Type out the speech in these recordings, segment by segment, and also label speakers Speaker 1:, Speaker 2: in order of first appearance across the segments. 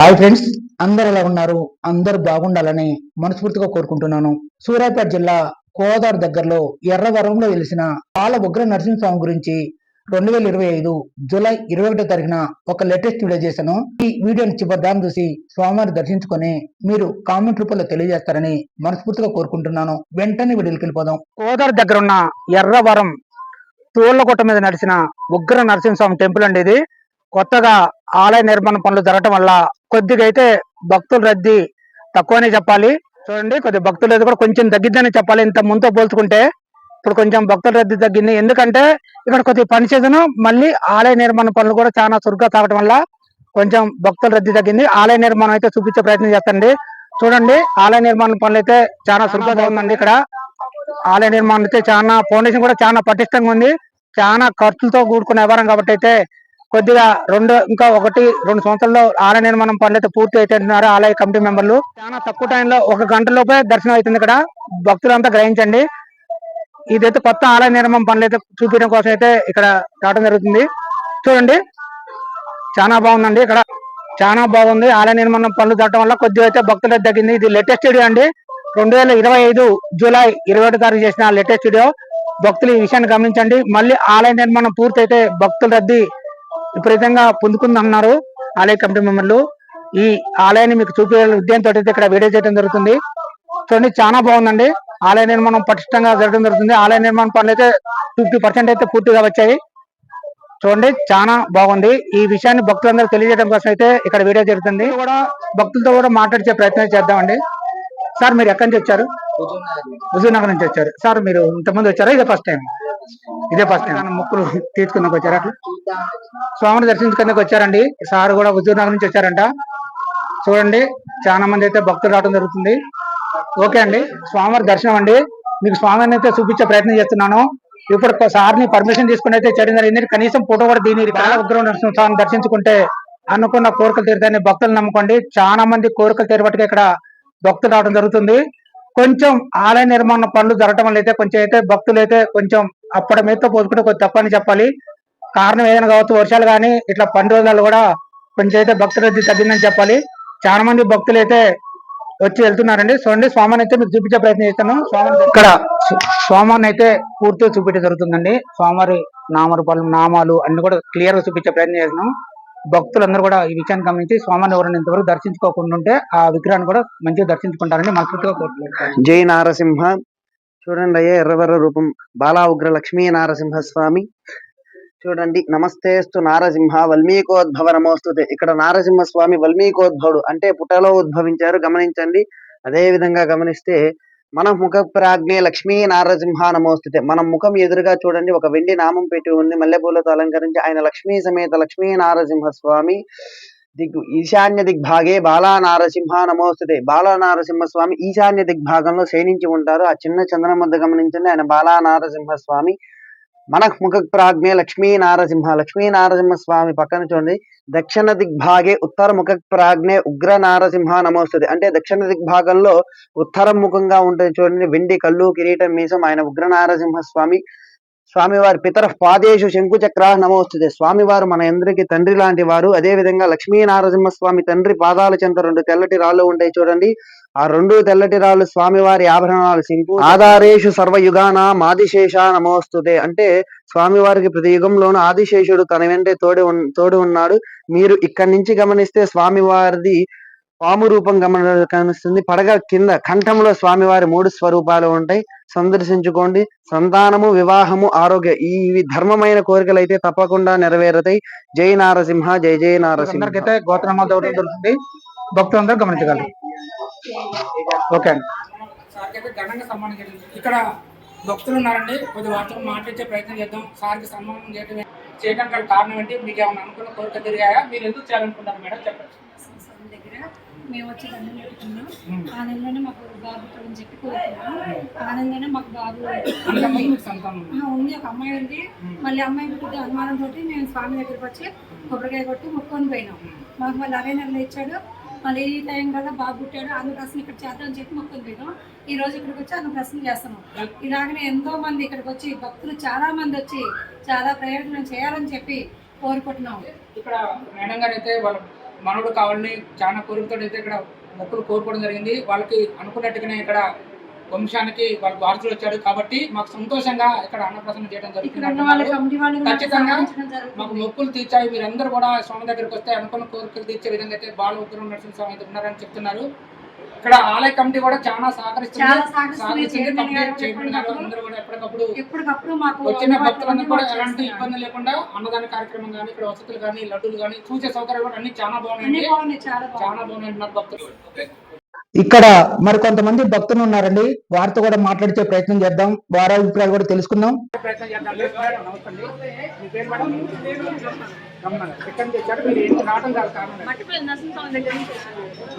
Speaker 1: Hi friends అందరు ఎలా ఉన్నారు? అందరు బాగుండాలని మనస్ఫూర్తిగా కోరుకుంటున్నాను. సూర్యాపేట జిల్లా కోదార్ దగ్గరలో ఎర్రవరంలో వెలిసిన పాల ఉగ్ర నరసింహస్వామి గురించి రెండు వేల ఇరవై ఐదు జూలై ఇరవై ఒకటో తారీఖున ఒక లేటెస్ట్ వీడియో చేశాను. ఈ వీడియోని చివరిదాన్ని చూసి స్వామివారిని దర్శించుకొని మీరు కామెంట్ రూపంలో తెలియజేస్తారని మనస్ఫూర్తిగా కోరుకుంటున్నాను. వెంటనే వీడియోకి వెళ్ళిపోదాం. కోదార్ దగ్గర ఉన్న ఎర్రవరం తోళ్ళకోట మీద నడిచిన ఉగ్ర నరసింహస్వామి టెంపుల్ అండి ఇది. కొత్తగా ఆలయ నిర్మాణ పనులు జరగటం వల్ల కొద్దిగా అయితే భక్తుల రద్దీ తక్కువనే చెప్పాలి. చూడండి కొద్ది భక్తుల రద్దీ కూడా కొంచెం తగ్గిద్దనే చెప్పాలి. ఇంత ముందుతో పోల్చుకుంటే ఇప్పుడు కొంచెం భక్తుల రద్దీ తగ్గింది. ఎందుకంటే ఇక్కడ కొద్ది పని సీజన్ మళ్ళీ ఆలయ నిర్మాణ పనులు కూడా చాలా చురుగ్గా సాగటం వల్ల కొంచెం భక్తుల రద్దీ తగ్గింది. ఆలయ నిర్మాణం అయితే చూపించే ప్రయత్నం చేస్తండి చూడండి ఆలయ నిర్మాణ పనులు అయితే చాలా చురుగ్గా ఉందండి ఇక్కడ. ఆలయ నిర్మాణం అయితే చాలా ఫౌండేషన్ కూడా చాలా పటిష్టంగా ఉంది. చాలా ఖర్చులతో కూడుకున్న వ్యవహారం కాబట్టి అయితే కొద్దిగా రెండు ఇంకా ఒకటి రెండు సంవత్సరాల్లో ఆలయ నిర్మాణం పనులైతే పూర్తి అయితే ఆలయ కమిటీ మెంబర్లు. చాలా తక్కువ టైంలో ఒక గంట లోపే దర్శనం అవుతుంది ఇక్కడ. భక్తులంతా గ్రహించండి. ఇదైతే కొత్త ఆలయ నిర్మాణం పనులు అయితే చూపించడం కోసం అయితే ఇక్కడ రావడం జరుగుతుంది. చూడండి. చాలా బాగుందండి ఇక్కడ. చాలా బాగుంది. ఆలయ నిర్మాణం పనులు జరగడం వల్ల కొద్దిగా అయితే భక్తులకు తగ్గింది. ఇది లేటెస్ట్ స్టూడియో అండి. రెండు వేల ఇరవై ఐదు జూలై ఇరవై ఒకటి తారీఖు చేసిన లేటెస్ట్ స్టూడియో. భక్తులు ఈ విషయాన్ని గమనించండి. మళ్ళీ ఆలయ నిర్మాణం పూర్తయితే భక్తుల రద్దీ విపరీతంగా పొందుకుందన్నారు ఆలయ కమిటీ మెంబర్లు. ఈ ఆలయాన్ని మీకు చూపే ఉద్దేశంతో అయితే ఇక్కడ వీడియో చేయడం జరుగుతుంది. చూడండి చాలా బాగుందండి. ఆలయ నిర్మాణం పటిష్టంగా జరగడం జరుగుతుంది. ఆలయ నిర్మాణ పనులు అయితే ఫిఫ్టీ పర్సెంట్ అయితే పూర్తిగా వచ్చాయి. చూడండి చాలా బాగుంది. ఈ విషయాన్ని భక్తులందరూ తెలియజేయడం కోసం అయితే ఇక్కడ వీడియో జరుగుతుంది. కూడా భక్తులతో కూడా మాట్లాడించే ప్రయత్నం చేద్దామండి. సార్ మీరు ఎక్కడి నుంచి వచ్చారు? హుజూర్నగర్ నుంచి వచ్చారు. సార్ మీరు ఇంతకుముందు వచ్చారా? ఇదే ఫస్ట్ టైం ఇదే ఫస్ట్ టైం ముక్కులు తీర్చుకుందాకు వచ్చారా? అట్లా స్వామిని దర్శించుకుందుకు వచ్చారండి. సార్ కూడా హుజూర్నగర్ నుంచి వచ్చారంట. చూడండి చాలా మంది అయితే భక్తులు రావడం జరుగుతుంది. ఓకే అండి స్వామివారి దర్శనం అండి. మీకు స్వామిని అయితే చూపించే ప్రయత్నం చేస్తున్నాను. ఇప్పుడు సార్ని పర్మిషన్ తీసుకుని అయితే చేయడం జరిగింది. కనీసం ఫోటో కూడా దీని కాల ఉగ్రం స్వామిని దర్శించుకుంటే అనుకున్న కోరికలు తీరుతాయని భక్తులు నమ్ముకోండి. చాలా మంది కోరికలు తీరబట్టుగా ఇక్కడ భక్తులు రావడం జరుగుతుంది. కొంచెం ఆలయ నిర్మాణ పనులు జరగడం వల్ల అయితే కొంచెం అయితే భక్తులు అయితే కొంచెం అప్పటి మీద పోసుకుంటే కొంచెం తప్పని చెప్పాలి. కారణం ఏదైనా కావచ్చు వర్షాలు కానీ ఇట్లా పని రోజులలో కూడా కొంచెం అయితే భక్తుల రద్దీ తగ్గిందని చెప్పాలి. చాలా మంది భక్తులు అయితే వచ్చి వెళ్తున్నారండి. చూడండి స్వామిని అయితే మీకు చూపించే ప్రయత్నం చేస్తాను. స్వామిని ఇక్కడ స్వామిని అయితే పూర్తిగా చూపించడం జరుగుతుందండి. స్వామివారి నామరూపాలు నామాలు అన్ని కూడా క్లియర్గా చూపించే ప్రయత్నం చేస్తున్నాం. భక్తులందరూ కూడా ఈ విషయాన్ని గమనించి స్వామిని ఎవరైనా ఇంతవరకు దర్శించుకోకుండా ఉంటే ఆ విగ్రహాన్ని కూడా మంచిగా దర్శించుకుంటారని మనస్ఫూర్తిగా కోరుకుంటున్నాను
Speaker 2: జై నారసింహ. చూడండి అయ్యే ఎర్రవర్ర రూపం. బాలా ఉగ్ర లక్ష్మీ నారసింహ స్వామి చూడండి నమస్తేస్తు నారసింహ వల్మీకోద్భవ నమోస్తుతే ఇక్కడ నారసింహ స్వామి వల్మీకోద్భవుడు అంటే పుటలో ఉద్భవించారు గమనించండి. అదే విధంగా గమనిస్తే మన ముఖ ప్రాజ్ఞే లక్ష్మీ నారసింహ నమోస్తుతే. మన ముఖం ఎదురుగా చూడండి ఒక వెండి నామం పెట్టి ఉంది. మల్లెపూలతో అలంకరించి ఆయన లక్ష్మీ సమేత లక్ష్మీ నారసింహ స్వామి దిగ్ ఈశాన్య దిగ్భాగే బాలా నారసింహ నమోస్తుతే. బాలా నారసింహ స్వామి ఈశాన్య దిగ్భాగంలో శయనించి ఉంటారు. ఆ చిన్న చంద్రం వద్ద గమనించండి. ఆయన బాలా నారసింహ స్వామి మన ముఖ ప్రాజ్ఞే లక్ష్మీ నారసింహ లక్ష్మీ నారసింహ స్వామి పక్కన చూడండి. దక్షిణ దిగ్భాగే ఉత్తర ముఖ ప్రాజ్ఞే ఉగ్ర నారసింహ నమోస్తుంది. అంటే దక్షిణ దిగ్భాగంలో ఉత్తరం ముఖంగా ఉంటుంది చూడండి. వెండి కళ్ళు కిరీటం మీసం ఆయన ఉగ్ర నారసింహ స్వామి స్వామివారి పితర పాదేశు శంకుచక్ర నమోస్తుంది స్వామివారు మన అందరికీ తండ్రి లాంటి వారు. అదే విధంగా లక్ష్మీ నారసింహ స్వామి తండ్రి పాదాల చెంత రెండు తెల్లటి రాళ్ళు ఉంటాయి చూడండి. ఆ రెండు తెల్లటి రాళ్ళు స్వామివారి ఆభరణాలు శంకు ఆధారేషు సర్వయుగాన ఆదిశేష నమోస్తుతే. అంటే స్వామివారికి ప్రతి యుగంలోనూ ఆదిశేషుడు తన వెంటే తోడి ఉన్- తోడు ఉన్నాడు. మీరు ఇక్కడి నుంచి గమనిస్తే స్వామివారిది పాము రూపం గమన కనిపిస్తుంది పడగ కింద కంఠంలో స్వామివారి మూడు స్వరూపాలు ఉంటాయి. సందర్శించుకోండి. సంతానము వివాహము ఆరోగ్య ఈ ఇవి ధర్మమైన కోరికలు అయితే తప్పకుండా నెరవేరుతాయి. జై నారసింహ జై జై నారసింహ.
Speaker 1: అందరికైతే గోత్రనామాలు చదవడం జరుగుతుంది భక్తులందరూ గమనించగలరు. ఓకే అండి.
Speaker 3: ఘనంగా సన్మానం ఇక్కడ భక్తులు ఉన్నారండి. కొద్ది వారితో మాట్లాడే ప్రయత్నం చేద్దాం. సార్కి సన్మానం చేయడం చేయడానికి గల కారణం ఏంటి? మీకు ఏమైనా అనుకున్న కోరిక తిరిగాయా? మీరు ఎందుకు చేయాలనుకుంటారు మేడం? చెప్పండి.
Speaker 4: దగ్గర మేము వచ్చి దండం పెట్టుకున్నాం. ఆనందంగానే మాకు బాబు అని చెప్పి కోరుకున్నాం. ఆనందంగానే మాకు బాబు
Speaker 3: ఉంది.
Speaker 4: ఒక అమ్మాయి ఉంది. మళ్ళీ అమ్మాయి పుట్టిన అనుమానంతో మేము స్వామి దగ్గరికి వచ్చి కొబ్బరికాయ కొట్టి మొక్కొని పోయినాం. మాకు మళ్ళీ అరవై నెలలు ఇచ్చాడు. మళ్ళీ ఈ టైం కదా బాబు పుట్టాడు. అన్నప్రశ్న ఇక్కడ చేద్దామని చెప్పి మొక్కొని పోయినాం. ఈ రోజు ఇక్కడికి వచ్చి అన్నప్రశ్న చేస్తున్నాం ఇలాగనే ఎంతో మంది ఇక్కడికి వచ్చి భక్తులు చాలా మంది వచ్చి చాలా ప్రయోజనం చేయాలని చెప్పి కోరుకుంటున్నాం.
Speaker 3: ఇక్కడ మేడం గారు అయితే వాళ్ళ మనవడు కావాలని చాలా కోరికతో అయితే ఇక్కడ మొక్కులు కోరుకోవడం జరిగింది. వాళ్ళకి అనుకున్నట్టుగానే ఇక్కడ వంశానికి వాళ్ళ వారసులు వచ్చారు కాబట్టి మాకు సంతోషంగా ఇక్కడ అన్నప్రసన్న చేయడం జరుగుతుంది.
Speaker 4: కూడా
Speaker 3: ఖచ్చితంగా మాకు. మొక్కులు తీర్చాయి. మీరందరూ కూడా స్వామి దగ్గరికి వస్తే అనుకున్న కోరికలు తీర్చే విధంగా అయితే బాల ఉగ్రం నరసింహ స్వామి అయితే ఉన్నారని చెప్తున్నారు. ఇక్కడ ఆలయ కమిటీ కూడా చాలా
Speaker 4: ఎప్పటికప్పుడు
Speaker 3: అందరూ కూడా ఎప్పటికప్పుడు
Speaker 4: ఎప్పటికప్పుడు మాకు
Speaker 3: వచ్చిన భక్తులందరూ కూడా ఎలాంటి. ఇబ్బంది లేకుండా అన్నదాన కార్యక్రమం కానీ ఇక్కడ వసతులు కానీ లడ్డూలు కానీ చూసే సౌకర్యాలు కూడా అన్ని చాలా
Speaker 4: బాగున్నాయి చాలా బాగున్నాయి.
Speaker 3: భక్తులు.
Speaker 1: ఇక్కడ మరి కొంతమంది భక్తులు ఉన్నారండి. వారితో కూడా మాట్లాడించే ప్రయత్నం చేద్దాం. వారి అభిప్రాయాలు కూడా తెలుసుకుందాం?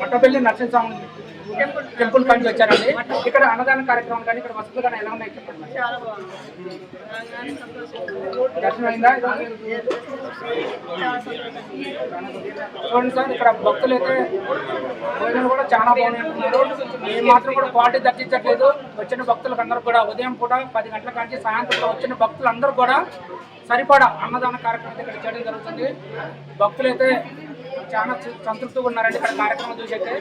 Speaker 4: మట్టిపల్లి నరసింహస్వామి దగ్గర
Speaker 3: టెంపుల్ కంచి వచ్చారండి. ఇక్కడ అన్నదాన కార్యక్రమం కానీ ఇక్కడ వసతులు కానీ ఎలా ఉన్నాయి చెప్పండి. దర్శనం అయిందా. చూడండి సార్ ఇక్కడ భక్తులు అయితే భోజనం కూడా చాలా బాగుంటున్నారు ఏ మాత్రం కూడా క్వాలిటీ తగ్గించట్లేదు వచ్చిన భక్తులకు అందరూ కూడా ఉదయం పూట పది గంటల కంచి సాయంత్రం వచ్చిన భక్తులు అందరూ కూడా సరిపడా అన్నదాన కార్యక్రమం ఇక్కడ చేయడం జరుగుతుంది. భక్తులు అయితే చాలా సంతృప్తిగా ఉన్నారండి. ఇక్కడ కార్యక్రమం చూసి అయితే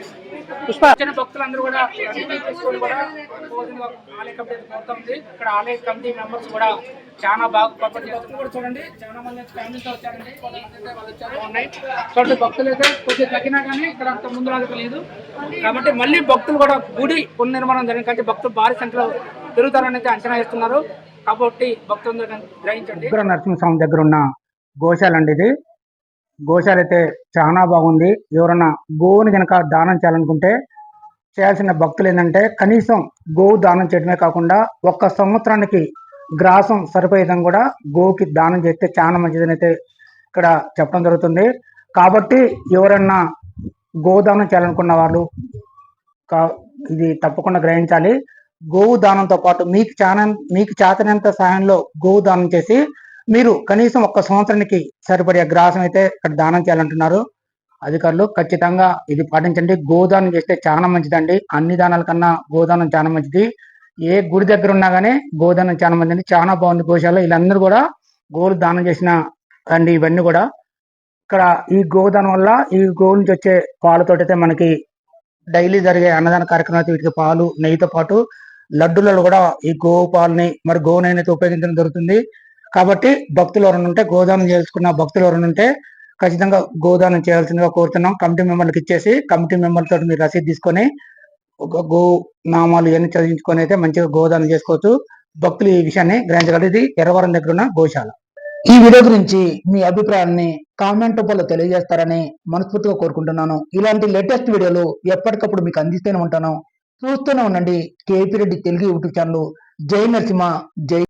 Speaker 3: వచ్చిన భక్తులందరూ కూడా కూడా ఆలయ కమిటీ కోరుతుంది ఇక్కడ ఆలయ కమిటీ మెంబర్స్ కూడా చాలా బాగా కోఆపరేట్ చేస్తున్నారు. కూడా చూడండి. చాలా మంది ఫ్యామిలీతో వచ్చారండి. కొంతమంది అయితే వాళ్ళు వచ్చారు. బాగున్నాయి. చూడండి భక్తులు అయితే కొద్దిగా తగ్గినా కానీ ఇక్కడ అంత ముందు లాగా లేదు. కాబట్టి మళ్ళీ భక్తులు కూడా గుడి పునర్నిర్మాణం జరిగిన కంటే భక్తులు భారీ సంఖ్యలో పెరుగుతారని అయితే అంచనా వేస్తున్నారు. కాబట్టి భక్తులందరూ గ్రహించండి.
Speaker 1: ఉగ్ర నరసింహస్వామి దగ్గర ఉన్న గోశాల అండి ఇది. గోశాల అయితే చాలా బాగుంది. ఎవరన్నా గోవుని కనుక దానం చేయాలనుకుంటే చేయాల్సిన భక్తులు ఏంటంటే కనీసం గోవు దానం చేయడమే కాకుండా ఒక్క సంవత్సరానికి గ్రాసం సరిపోయేదం కూడా గోవుకి దానం చేస్తే చాలా మంచిదని అయితే ఇక్కడ చెప్పడం జరుగుతుంది. కాబట్టి ఎవరన్నా గోదానం చేయాలనుకున్న వాళ్ళు కా- ఇది తప్పకుండా గ్రహించాలి. గోవు దానంతో పాటు మీకు చాలా మీకు చేతనంత సహాయంలో గోవు దానం చేసి మీరు కనీసం ఒక్క సంవత్సరానికి సరిపడే గ్రాసం అయితే ఇక్కడ దానం చేయాలంటున్నారు. అధికారులు ఖచ్చితంగా ఇది పాటించండి. గోదానం చేస్తే చాలా మంచిదండి. అన్ని దానాల కన్నా గోదానం చాలా మంచిది. ఏ గుడి దగ్గర ఉన్నా కానీ గోదానం చాలా మంచిది చాలా బాగుంది గోశాల. వీళ్ళందరూ కూడా గోలు దానం చేసిన అండి ఇవన్నీ కూడా. ఇక్కడ ఈ గోదానం వల్ల ఈ గోవు నుంచి వచ్చే పాలతోటి అయితే మనకి డైలీ జరిగే అన్నదాన కార్యక్రమాలు వీటికి పాలు నెయ్యితో పాటు లడ్డులలో కూడా ఈ గోవు పాలని మరి గోవు ఉపయోగించడం జరుగుతుంది. కాబట్టి భక్తులు ఎవరైనా ఉంటే గోదానం చేసుకున్న భక్తులు ఎవరైనా ఉంటే ఖచ్చితంగా గోదానం చేయాల్సిందిగా కోరుతున్నాం. కమిటీ మెంబర్లకు ఇచ్చేసి కమిటీ మెంబర్ తోటి మీరు రసీదు తీసుకొని ఒక గో నామాలు ఇవన్నీ చదివించుకొని అయితే మంచిగా గోదానం చేసుకోవచ్చు. భక్తులు ఈ విషయాన్ని గ్రహించగలరు. ఇది ఎర్రవరం దగ్గర ఉన్న గోశాల. ఈ వీడియో గురించి మీ అభిప్రాయాన్ని కామెంట్ రూపంలో తెలియజేస్తారని మనస్ఫూర్తిగా కోరుకుంటున్నాను. ఇలాంటి లేటెస్ట్ వీడియోలు ఎప్పటికప్పుడు మీకు అందిస్తూనే ఉంటాను. చూస్తూనే ఉండండి. KP Reddy Telugu YouTube channel. Jai Narasimha Jai